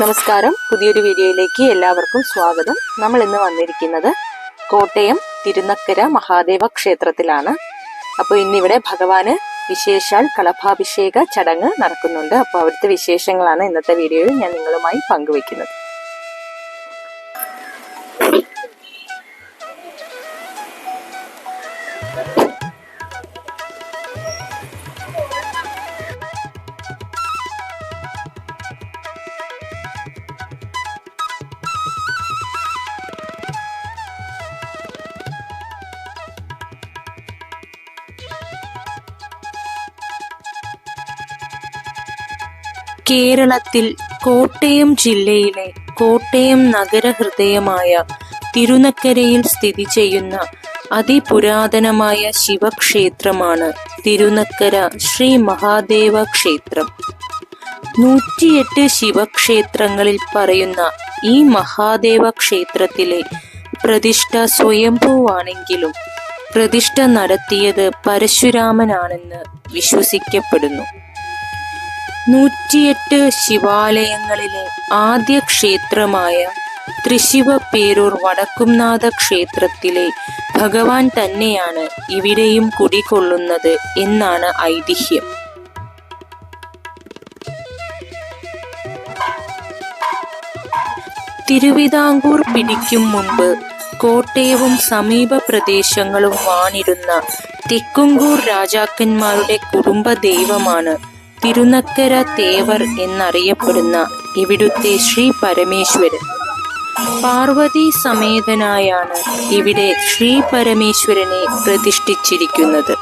നമസ്കാരം. പുതിയൊരു വീഡിയോയിലേക്ക് എല്ലാവർക്കും സ്വാഗതം. നമ്മൾ ഇന്ന് വന്നിരിക്കുന്നത് കോട്ടയം തിരുനക്കര മഹാദേവ ക്ഷേത്രത്തിലാണ്. അപ്പോൾ ഇന്നിവിടെ ഭഗവാന് വിശേഷാൽ കളഭാഭിഷേക ചടങ്ങ് നടക്കുന്നുണ്ട്. അപ്പോൾ അവിടുത്തെ വിശേഷങ്ങളാണ് ഇന്നത്തെ വീഡിയോയിൽ ഞാൻ നിങ്ങളുമായി പങ്കുവയ്ക്കുന്നത്. കേരളത്തിൽ കോട്ടയം ജില്ലയിലെ കോട്ടയം നഗരഹൃദയമായ തിരുനക്കരയിൽ സ്ഥിതി ചെയ്യുന്ന അതിപുരാതനമായ ശിവക്ഷേത്രമാണ് തിരുനക്കര ശ്രീ മഹാദേവ ക്ഷേത്രം. നൂറ്റിയെട്ട് ശിവക്ഷേത്രങ്ങളിൽ പറയുന്ന ഈ മഹാദേവ ക്ഷേത്രത്തിലെ പ്രതിഷ്ഠ സ്വയംഭൂവാണെങ്കിലും പ്രതിഷ്ഠ നടത്തിയത് പരശുരാമനാണെന്ന് വിശ്വസിക്കപ്പെടുന്നു. നൂറ്റിയെട്ട് ശിവാലയങ്ങളിലെ ആദ്യ ക്ഷേത്രമായ തൃശിവ പേരൂർ വടക്കുംനാഥ ക്ഷേത്രത്തിലെ ഭഗവാൻ തന്നെയാണ് ഇവിടെയും കുടികൊള്ളുന്നത് എന്നാണ് ഐതിഹ്യം. തിരുവിതാംകൂർ പിടിക്കും മുമ്പ് കോട്ടയവും സമീപ പ്രദേശങ്ങളും വാണിരുന്ന തെക്കുംകൂർ രാജാക്കന്മാരുടെ കുടുംബ ദൈവമാണ് തിരുനക്കര തേവർ എന്നറിയപ്പെടുന്ന ഇവിടുത്തെ ശ്രീ പരമേശ്വരൻ. പാർവതി സമേതനായാണ് ഇവിടെ ശ്രീ പരമേശ്വരനെ പ്രതിഷ്ഠിച്ചിരിക്കുന്നത്.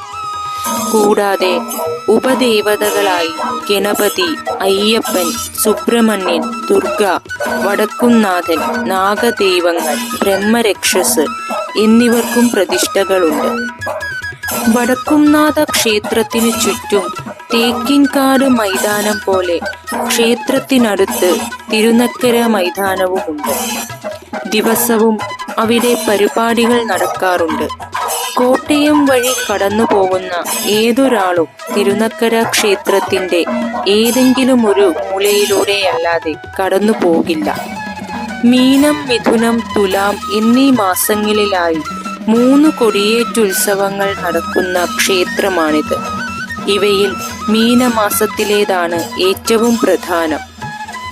കൂടാതെ ഉപദേവതകളായി ഗണപതി അയ്യപ്പൻ സുബ്രഹ്മണ്യൻ ദുർഗ വടക്കുംനാഥൻ നാഗദൈവങ്ങൾ ബ്രഹ്മരക്ഷസ് എന്നിവർക്കും പ്രതിഷ്ഠകളുണ്ട്. വടക്കുംനാഥ ക്ഷേത്രത്തിനു ചുറ്റും തേക്കിൻകാട് മൈതാനം പോലെ ക്ഷേത്രത്തിനടുത്ത് തിരുനക്കര മൈതാനവുമുണ്ട്. ദിവസവും അവിടെ പരിപാടികൾ നടക്കാറുണ്ട്. കോട്ടയം വഴി കടന്നു പോകുന്ന ഏതൊരാളും തിരുനക്കര ക്ഷേത്രത്തിന്റെ ഏതെങ്കിലും ഒരു മൂലയിലൂടെയല്ലാതെ കടന്നു പോകില്ല മീനം മിഥുനം തുലാം എന്നീ മാസങ്ങളിലായി മൂന്ന് കൊടിയേറ്റുത്സവങ്ങൾ നടക്കുന്ന ക്ഷേത്രമാണിത്. ഇവയിൽ മീനമാസത്തിലേതാണ് ഏറ്റവും പ്രധാനം.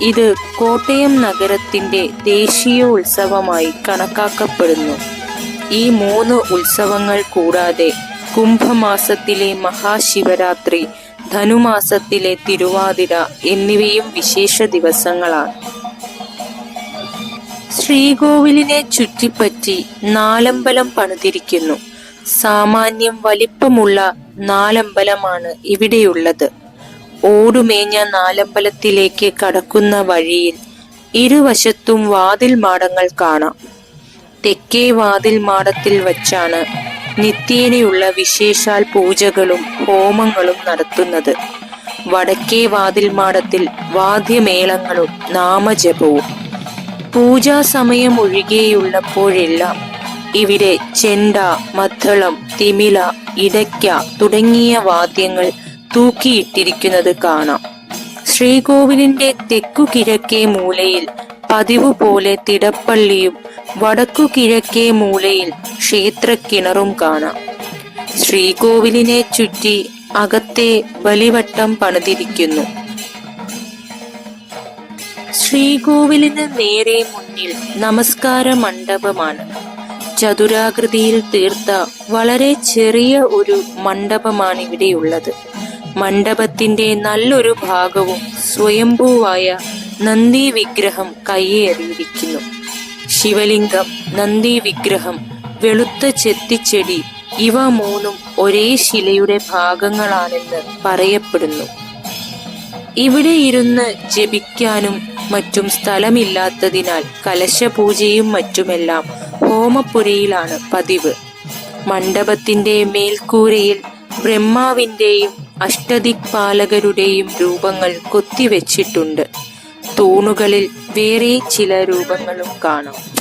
ഇത് കോട്ടയം നഗരത്തിന്റെ ദേശീയ ഉത്സവമായി കണക്കാക്കപ്പെടുന്നു. ഈ മൂന്ന് ഉത്സവങ്ങൾ കൂടാതെ കുംഭമാസത്തിലെ മഹാശിവരാത്രി ധനുമാസത്തിലെ തിരുവാതിര എന്നിവയും വിശേഷ ദിവസങ്ങളാണ്. ശ്രീകോവിലിനെ ചുറ്റിപ്പറ്റി നാലമ്പലം പണിതിരിക്കുന്നു. സാമാന്യം വലിപ്പമുള്ള നാലമ്പലമാണ് ഇവിടെയുള്ളത്. ഓടുമേഞ്ഞ നാലമ്പലത്തിലേക്ക് കടക്കുന്ന വഴിയിൽ ഇരുവശത്തും വാതിൽ മാടങ്ങൾ കാണാം. തെക്കേ വാതിൽ മാടത്തിൽ വച്ചാണ് നിത്യേനയുള്ള വിശേഷാൽ പൂജകളും ഹോമങ്ങളും നടത്തുന്നത്. വടക്കേ വാതിൽ മാടത്തിൽ വാദ്യമേളങ്ങളും നാമജപവും. പൂജാ സമയം ഒഴികെയുള്ളപ്പോഴെല്ലാം ഇവിടെ ചെണ്ട മദ്ദളം തിമില ഇടയ്ക്ക തുടങ്ങിയ വാദ്യങ്ങൾ തൂക്കിയിട്ടിരിക്കുന്നത് കാണാം. ശ്രീകോവിലിന്റെ തെക്കു കിഴക്കേ മൂലയിൽ പതിവ് പോലെ തിടപ്പള്ളിയും വടക്കു കിഴക്കേ മൂലയിൽ ക്ഷേത്രക്കിണറും കാണാം. ശ്രീകോവിലിനെ ചുറ്റി അകത്തെ ബലിവട്ടം പണിതിരിക്കുന്നു. ശ്രീകോവിലിന് നേരെ മുന്നിൽ നമസ്കാര മണ്ഡപമാണ് ചതുരാകൃതിയിൽ തീർത്ത വളരെ ചെറിയ ഒരു മണ്ഡപമാണ് ഇവിടെയുള്ളത് മണ്ഡപത്തിന്റെ നല്ലൊരു ഭാഗവും സ്വയംഭൂവായ നന്ദി വിഗ്രഹം കയ്യേറിയിരിക്കുന്നു ശിവലിംഗം നന്ദി വിഗ്രഹം വെളുത്ത ചെത്തിച്ചെടി ഇവ മൂന്നും ഒരേ ശിലയുടെ ഭാഗങ്ങളാണെന്ന് പറയപ്പെടുന്നു. ഇവിടെ ഇരുന്ന് ജപിക്കാനും മറ്റും സ്ഥലമില്ലാത്തതിനാൽ കലശപൂജയും മറ്റുമെല്ലാം ഹോമപ്പുരയിലാണ് പതിവ്. മണ്ഡപത്തിന്റെ മേൽക്കൂരയിൽ ബ്രഹ്മാവിന്റെയും അഷ്ടദിക്പാലകരുടെയും രൂപങ്ങൾ കൊത്തിവെച്ചിട്ടുണ്ട്. തൂണുകളിൽ വേറെ ചില രൂപങ്ങളും കാണാം.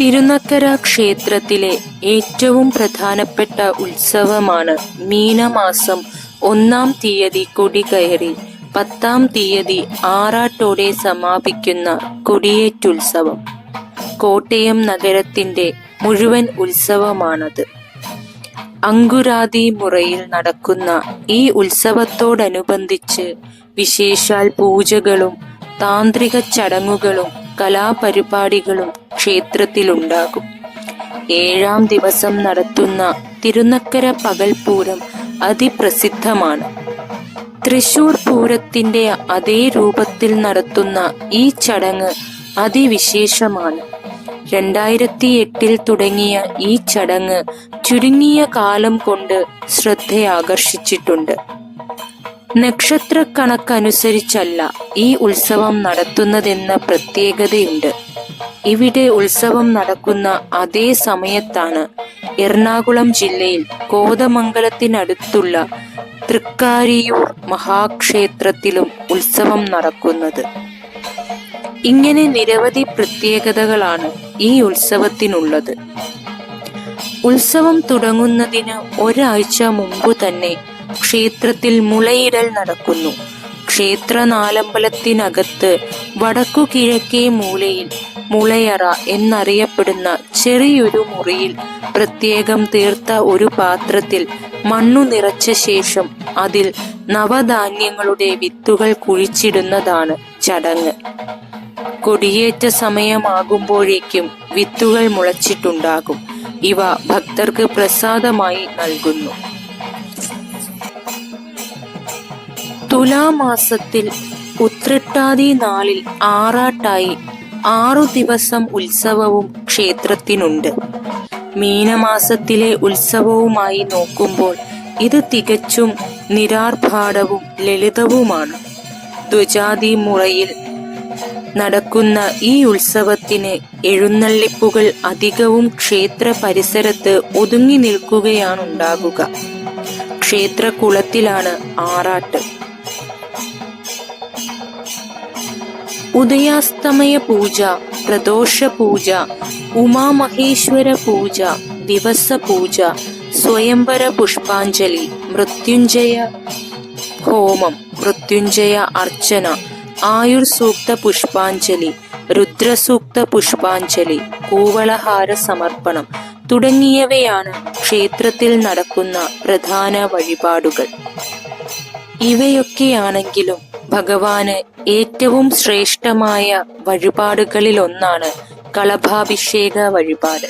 തിരുനക്കര ക്ഷേത്രത്തിലെ ഏറ്റവും പ്രധാനപ്പെട്ട ഉത്സവമാണ് മീനമാസം ഒന്നാം തീയതി കൊടികയറി പത്താം തീയതി ആറാട്ടോടെ സമാപിക്കുന്ന കൊടിയേറ്റുത്സവം. കോട്ടയം നഗരത്തിന്റെ മുഴുവൻ ഉത്സവമാണത്. അങ്കുരാതി മുറയിൽ നടക്കുന്ന ഈ ഉത്സവത്തോടനുബന്ധിച്ച് വിശേഷാൽ പൂജകളും താന്ത്രിക ചടങ്ങുകളും കലാപരിപാടികളും ക്ഷേത്രത്തിലുണ്ടാകും. ഏഴാം ദിവസം നടത്തുന്ന തിരുനക്കര പകൽപൂരം അതിപ്രസിദ്ധമാണ്. തൃശൂർ പൂരത്തിന്റെ അതേ രൂപത്തിൽ നടത്തുന്ന ഈ ചടങ്ങ് അതിവിശേഷമാണ്. രണ്ടായിരത്തി എട്ടിൽ തുടങ്ങിയ ഈ ചടങ്ങ് ചുരുങ്ങിയ കാലം കൊണ്ട് ശ്രദ്ധയാകർഷിച്ചിട്ടുണ്ട്. നക്ഷത്രക്കണക്കനുസരിച്ചല്ല ഈ ഉത്സവം നടത്തുന്നതെന്ന പ്രത്യേകതയുണ്ട്. ഇവിടെ ഉത്സവം നടക്കുന്ന അതേ സമയത്താണ് എറണാകുളം ജില്ലയിൽ കോതമംഗലത്തിനടുത്തുള്ള തൃക്കാരിയൂർ മഹാക്ഷേത്രത്തിലും ഉത്സവം നടക്കുന്നത്. ഇങ്ങനെ നിരവധി പ്രത്യേകതകളാണ് ഈ ഉത്സവത്തിനുള്ളത്. ഉത്സവം തുടങ്ങുന്നതിന് ഒരാഴ്ച മുമ്പ് തന്നെ ക്ഷേത്രത്തിൽ മുളയിടൽ നടക്കുന്നു. ക്ഷേത്ര നാലമ്പലത്തിനകത്ത് വടക്കു കിഴക്കേ മൂലയിൽ മുളയറ എന്നറിയപ്പെടുന്ന ചെറിയൊരു മുറിയിൽ പ്രത്യേകം തീർത്ത ഒരു പാത്രത്തിൽ മണ്ണു നിറച്ച ശേഷം അതിൽ നവധാന്യങ്ങളുടെ വിത്തുകൾ കുഴിച്ചിടുന്നതാണ് ചടങ്ങ്. കൊടിയേറ്റ സമയമാകുമ്പോഴേക്കും വിത്തുകൾ മുളച്ചിട്ടുണ്ടാകും. ഇവ ഭക്തർക്ക് പ്രസാദമായി നൽകുന്നു. തുലാമാസത്തിൽ ഉത്രട്ടാതി നാളിൽ ആറാട്ടായി ആറു ദിവസം ഉത്സവവും ക്ഷേത്രത്തിനുണ്ട്. മീനമാസത്തിലെ ഉത്സവവുമായി നോക്കുമ്പോൾ ഇത് തികച്ചും നിരാർഭാടവും ലളിതവുമാണ്. ദ്വജാതി മുറയിൽ നടക്കുന്ന ഈ ഉത്സവത്തിന് എഴുന്നള്ളിപ്പുകൾ അധികവും ക്ഷേത്ര പരിസരത്ത് ഒതുങ്ങി നിൽക്കുകയാണുണ്ടാകുക. ക്ഷേത്രകുളത്തിലാണ് ആറാട്ട്. ഉദയാസ്തമയ പൂജ പ്രദോഷ പൂജ ഉമാമഹേശ്വര പൂജ ദിവസ പൂജ സ്വയംവര പുഷ്പാഞ്ജലി മൃത്യുഞ്ജയ ഹോമം മൃത്യുഞ്ജയ അർച്ചന ആയുർ സൂക്ത പുഷ്പാഞ്ജലി രുദ്രസൂക്ത പുഷ്പാഞ്ജലി കൂവളഹാര സമർപ്പണം തുടങ്ങിയവയാണ് ക്ഷേത്രത്തിൽ നടക്കുന്ന പ്രധാന വഴിപാടുകൾ. ഇവയൊക്കെയാണെങ്കിലും ഭഗവാന് ഏറ്റവും ശ്രേഷ്ഠമായ വഴിപാടുകളിൽ ഒന്നാണ് കളഭാഭിഷേക വഴിപാട്.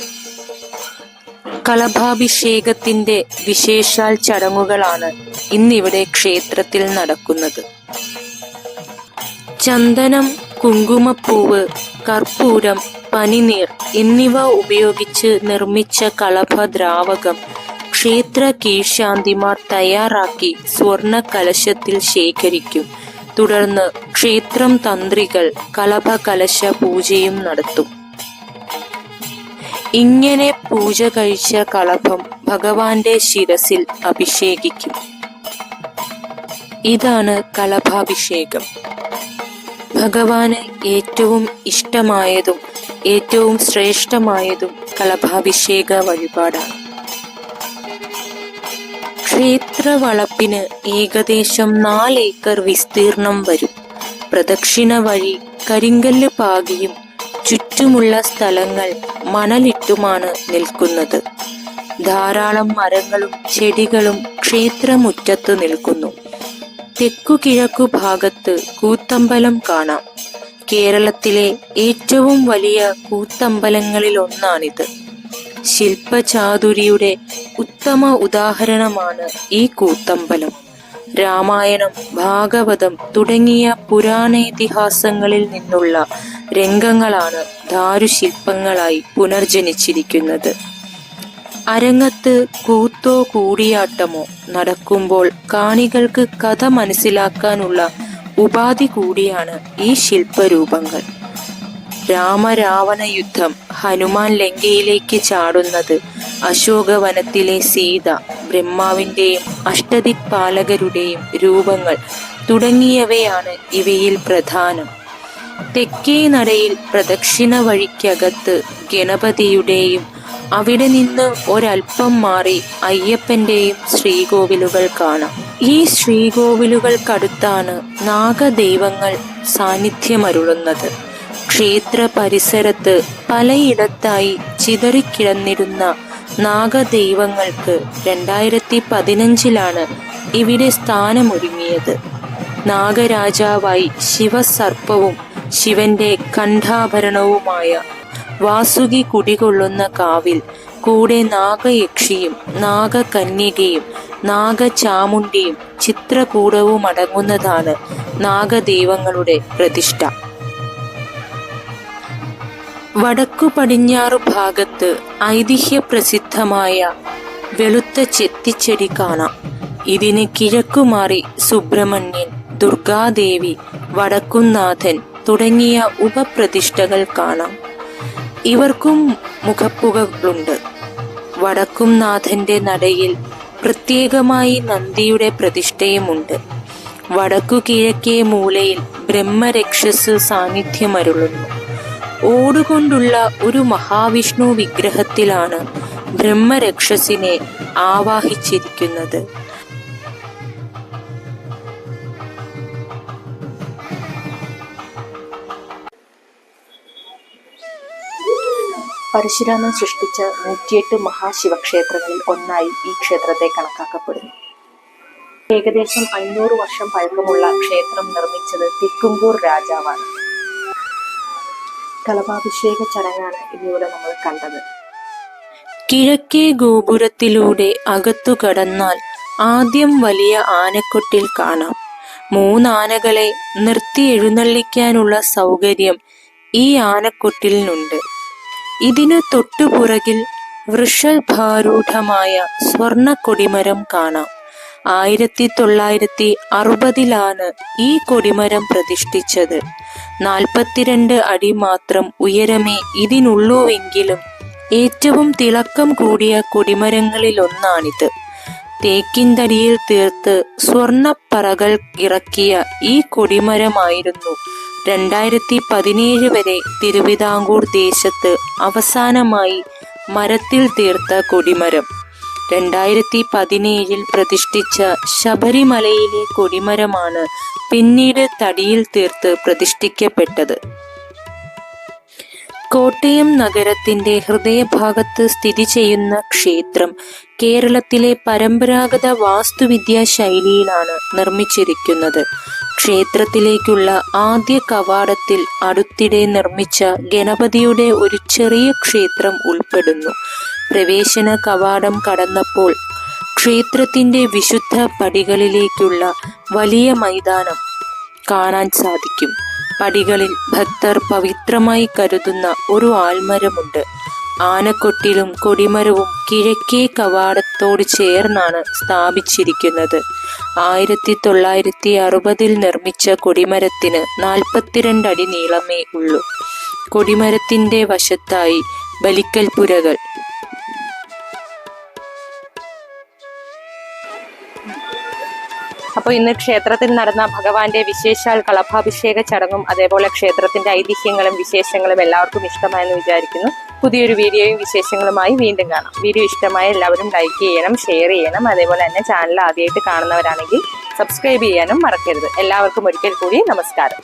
കളഭാഭിഷേകത്തിന്റെ വിശേഷാൽ ചടങ്ങുകളാണ് ഇന്നിവിടെ ക്ഷേത്രത്തിൽ നടക്കുന്നത്. ചന്ദനം കുങ്കുമപ്പൂവ് കർപ്പൂരം പനിനീർ എന്നിവ ഉപയോഗിച്ച് നിർമ്മിച്ച കളഭദ്രാവകം ക്ഷേത്ര കീഴ്ശാന്തിമാർ തയ്യാറാക്കി സ്വർണ കലശത്തിൽ ശേഖരിക്കും. തുടർന്ന് ക്ഷേത്രം തന്ത്രികൾ കലഭ കലശ പൂജയും നടത്തും. ഇങ്ങനെ പൂജ കഴിച്ച കളഭം ഭഗവാന്റെ ശിരസിൽ അഭിഷേകിക്കും. ഇതാണ് കളഭാഭിഷേകം ഭഗവാന് ഏറ്റവും ഇഷ്ടമായതും ഏറ്റവും ശ്രേഷ്ഠമായതും കളഭാഭിഷേക വഴിപാടാണ്. ക്ഷേത്ര വളപ്പിന് ഏകദേശം നാല് ഏക്കർ വിസ്തീർണം വരും. പ്രദക്ഷിണ വഴി കരിങ്കല്ല് പാകിയും ചുറ്റുമുള്ള സ്ഥലങ്ങൾ മണലിട്ടുമാണ് നിൽക്കുന്നത്. ധാരാളം മരങ്ങളും ചെടികളും ക്ഷേത്രമുറ്റത്ത് നിൽക്കുന്നു. തെക്കു കിഴക്കു ഭാഗത്ത് കൂത്തമ്പലം കാണാം. കേരളത്തിലെ ഏറ്റവും വലിയ കൂത്തമ്പലങ്ങളിലൊന്നാണിത്. ശില്പചാതുരിയുടെ ഉത്തമ ഉദാഹരണമാണ് ഈ കൂത്തമ്പലം. രാമായണം ഭാഗവതം തുടങ്ങിയ പുരാണേതിഹാസങ്ങളിൽ നിന്നുള്ള രംഗങ്ങളാണ് ദാരുശില്പങ്ങളായി പുനർജനിച്ചിരിക്കുന്നത്. അരങ്ങത്ത് കൂത്തോ കൂടിയാട്ടമോ നടക്കുമ്പോൾ കാണികൾക്ക് കഥ മനസ്സിലാക്കാനുള്ള ഉപാധി കൂടിയാണ് ഈ ശില്പരൂപങ്ങൾ. രാമരാവണ യുദ്ധം ഹനുമാൻ ലങ്കയിലേക്ക് ചാടുന്നത് അശോകവനത്തിലെ സീത ബ്രഹ്മാവിന്റെയും അഷ്ടദിക്പാലകരുടെയും രൂപങ്ങൾ തുടങ്ങിയവയാണ് ഇവയിൽ പ്രധാനം. തെക്കേ നടയിൽ പ്രദക്ഷിണ വഴിക്കകത്ത് ഗണപതിയുടെയും അവിടെ നിന്ന് ഒരൽപ്പം മാറി അയ്യപ്പന്റെയും ശ്രീകോവിലുകൾ കാണാം. ഈ ശ്രീകോവിലുകൾക്കടുത്താണ് നാഗദൈവങ്ങൾ സാന്നിധ്യമരുളുന്നത്. ക്ഷേത്ര പരിസരത്ത് പലയിടത്തായി ചിതറിക്കിടന്നിരുന്ന നാഗദൈവങ്ങൾക്ക് രണ്ടായിരത്തി പതിനഞ്ചിലാണ് ഇവിടെ സ്ഥാനമൊരുങ്ങിയത്. നാഗരാജാവായി ശിവസർപ്പവും ശിവന്റെ കണ്ഠാഭരണവുമായ വാസുകി കുടികൊള്ളുന്ന കാവിൽ കൂടെ നാഗയക്ഷിയും നാഗകന്യകയും നാഗചാമുണ്ടിയും ചിത്രകൂടവും അടങ്ങുന്നതാണ് നാഗദൈവങ്ങളുടെ പ്രതിഷ്ഠ. വടക്കു പടിഞ്ഞാറു ഭാഗത്ത് ഐതിഹ്യപ്രസിദ്ധമായ വെളുത്ത ചെത്തിച്ചെടി കാണാം. ഇതിന് കിഴക്കുമാറി സുബ്രഹ്മണ്യൻ ദുർഗാദേവി വടക്കുംനാഥൻ തുടങ്ങിയ ഉപപ്രതിഷ്ഠകൾ കാണാം. ഇവർക്കും മുഖപ്പുകളുണ്ട് വടക്കുംനാഥന്റെ നടയിൽ പ്രത്യേകമായി നന്ദിയുടെ പ്രതിഷ്ഠയുമുണ്ട്. വടക്കു കിഴക്കേ മൂലയിൽ ബ്രഹ്മരക്ഷസ് സാന്നിധ്യമരുളുന്നു. ഓടുകൊണ്ടുള്ള ഒരു മഹാവിഷ്ണു വിഗ്രഹത്തിലാണ് ബ്രഹ്മരക്ഷസിനെ ആവാഹിച്ചിരിക്കുന്നത്. പരശുരാമൻ സൃഷ്ടിച്ച നൂറ്റിയെട്ട് മഹാശിവക്ഷേത്രങ്ങളിൽ ഒന്നായി ഈ ക്ഷേത്രത്തെ കണക്കാക്കപ്പെടുന്നു. ഏകദേശം അഞ്ഞൂറ് വർഷം പഴക്കമുള്ള ക്ഷേത്രം നിർമ്മിച്ചത് തിക്കുംകൂർ രാജാവാണ്. കളഭാഭിഷേക ചടങ്ങാണ് ഇന്നിവിടെ നമ്മൾ കണ്ടത്. കിഴക്കേ ഗോപുരത്തിലൂടെ അകത്തു കടന്നാൽ ആദ്യം വലിയ ആനക്കൊട്ടിൽ കാണാം. മൂന്നാനകളെ നിർത്തി എഴുന്നള്ളിക്കാനുള്ള സൗകര്യം ഈ ആനക്കൊട്ടിലിനുണ്ട്. ഇതിന് തൊട്ടുപുറകിൽ വൃഷഭാരൂഢമായ സ്വർണ കൊടിമരം കാണാം. ആയിരത്തി തൊള്ളായിരത്തി അറുപതിലാണ് ഈ കൊടിമരം പ്രതിഷ്ഠിച്ചത്. നാൽപ്പത്തിരണ്ട് അടി മാത്രം ഉയരമേ ഇതിനുള്ളൂവെങ്കിലും ഏറ്റവും തിളക്കം കൂടിയ കൊടിമരങ്ങളിലൊന്നാണിത്. തേക്കിൻതടിയിൽ തീർത്ത് സ്വർണപ്പറകൾ ഇറക്കിയ ഈ കൊടിമരമായിരുന്നു രണ്ടായിരത്തി പതിനേഴ് വരെ തിരുവിതാംകൂർ ദേശത്ത് അവസാനമായി മരത്തിൽ തീർത്ത കൊടിമരം. രണ്ടായിരത്തി പതിനേഴിൽ പ്രതിഷ്ഠിച്ച ശബരിമലയിലെ കൊടിമരമാണ് പിന്നീട് തടിയിൽ തീർത്ത് പ്രതിഷ്ഠിക്കപ്പെട്ടത്. കോട്ടയം നഗരത്തിന്റെ ഹൃദയഭാഗത്ത് സ്ഥിതി ചെയ്യുന്ന ക്ഷേത്രം കേരളത്തിലെ പരമ്പരാഗത വാസ്തുവിദ്യാ ശൈലിയിലാണ് നിർമ്മിച്ചിരിക്കുന്നത്. ക്ഷേത്രത്തിലേക്കുള്ള ആദ്യ കവാടത്തിൽ അടുത്തിടെ നിർമ്മിച്ച ഗണപതിയുടെ ഒരു ചെറിയ ക്ഷേത്രം ഉൾപ്പെടുന്നു. പ്രവേശന കവാടം കടന്നപ്പോൾ ക്ഷേത്രത്തിന്റെ വിശുദ്ധ പടികളിലേക്കുള്ള വലിയ മൈതാനം കാണാൻ സാധിക്കും. പടികളിൽ ഭക്തർ പവിത്രമായി കരുതുന്ന ഒരു ആൽമരമുണ്ട്. ആനക്കൊട്ടിലും കൊടിമരവും കിഴക്കേ കവാടത്തോട് ചേർന്നാണ് സ്ഥാപിച്ചിരിക്കുന്നത്. ആയിരത്തി തൊള്ളായിരത്തി അറുപതിൽ നിർമ്മിച്ച കൊടിമരത്തിന് നാൽപ്പത്തിരണ്ട് അടി നീളമേ ഉള്ളൂ. കൊടിമരത്തിന്റെ വശത്തായി ബലിക്കൽപ്പുരകൾ അപ്പോൾ ഇന്ന് ക്ഷേത്രത്തിൽ നടന്ന ഭഗവാന്റെ വിശേഷാൽ കളഭാഭിഷേക ചടങ്ങും അതേപോലെ ക്ഷേത്രത്തിന്റെ ഐതിഹ്യങ്ങളും വിശേഷങ്ങളും എല്ലാവർക്കും ഇഷ്ടമായെന്ന് വിചാരിക്കുന്നു. പുതിയൊരു വീഡിയോയും വിശേഷങ്ങളുമായി വീണ്ടും കാണാം. വീഡിയോ ഇഷ്ടമായ എല്ലാവരും ലൈക്ക് ചെയ്യണം ഷെയർ ചെയ്യണം. അതേപോലെ തന്നെ ചാനൽ ആദ്യമായിട്ട് കാണുന്നവരാണെങ്കിൽ സബ്സ്ക്രൈബ് ചെയ്യാനും മറക്കരുത്. എല്ലാവർക്കും ഒരിക്കൽ കൂടി നമസ്കാരം.